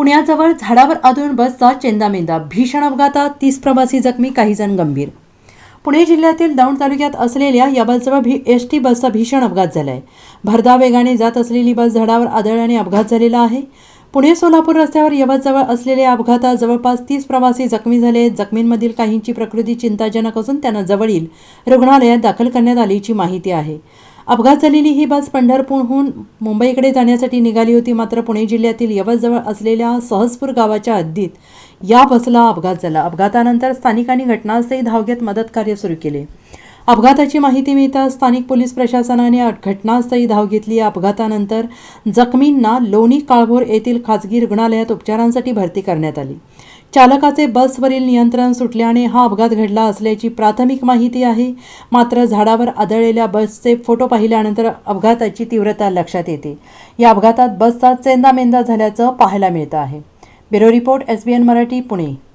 पुण्याजवळ झाडावर आदळून बसचा चेंदामेंदा. भीषण अपघातात तीस प्रवासी जखमी काही जण गंभीर. पुणे जिल्ह्यातील दौंड तालुक्यात असलेल्या या बसजवळ भी एस टी बसचा भीषण अपघात झाला आहे भरधाव वेगाने जात असलेली बस झाडावर आदळल्याने अपघात झालेला आहे. पुणे सोलापूर रस्त्यावर यवतजवळ असलेल्या अपघातात जवळपास तीस प्रवासी जखमी झाले. जखमींमधील काहींची प्रकृती चिंताजनक असून त्यांना जवळील रुग्णालयात दाखल करण्यात आल्याची माहिती आहे. अपघात झालेली ही बस पंढरपूरहून मुंबईकडे जाण्यासाठी निघाली होती मात्र पुणे जिल्ह्यातील यवतजवळ असलेल्या सहजपूर गावाच्या हद्दीत या बसला अपघात झाला. अपघातानंतर स्थानिकांनी घटनास्थळी धाव घेत मदत कार्य सुरू केले. अपघाताची माहिती मिळताच स्थानिक पोलीस प्रशासनाने घटनास्थळी धाव घेतली. या अपघातानंतर जखमींना लोणी काळभोर येथील खाजगी रुग्णालयात उपचारांसाठी भरती करण्यात आली. चालकाचे बसवरील नियंत्रण सुटल्याने हा अपघात घडला असल्याची प्राथमिक माहिती आहे. मात्र झाडावर आदळलेल्या बसचे फोटो पाहिल्यानंतर अपघाताची तीव्रता लक्षात येते. या अपघातात बसचा चेंदामेंदा झाल्याचं पाहायला मिळतं आहे. Bureau report S B N Marathi Pune.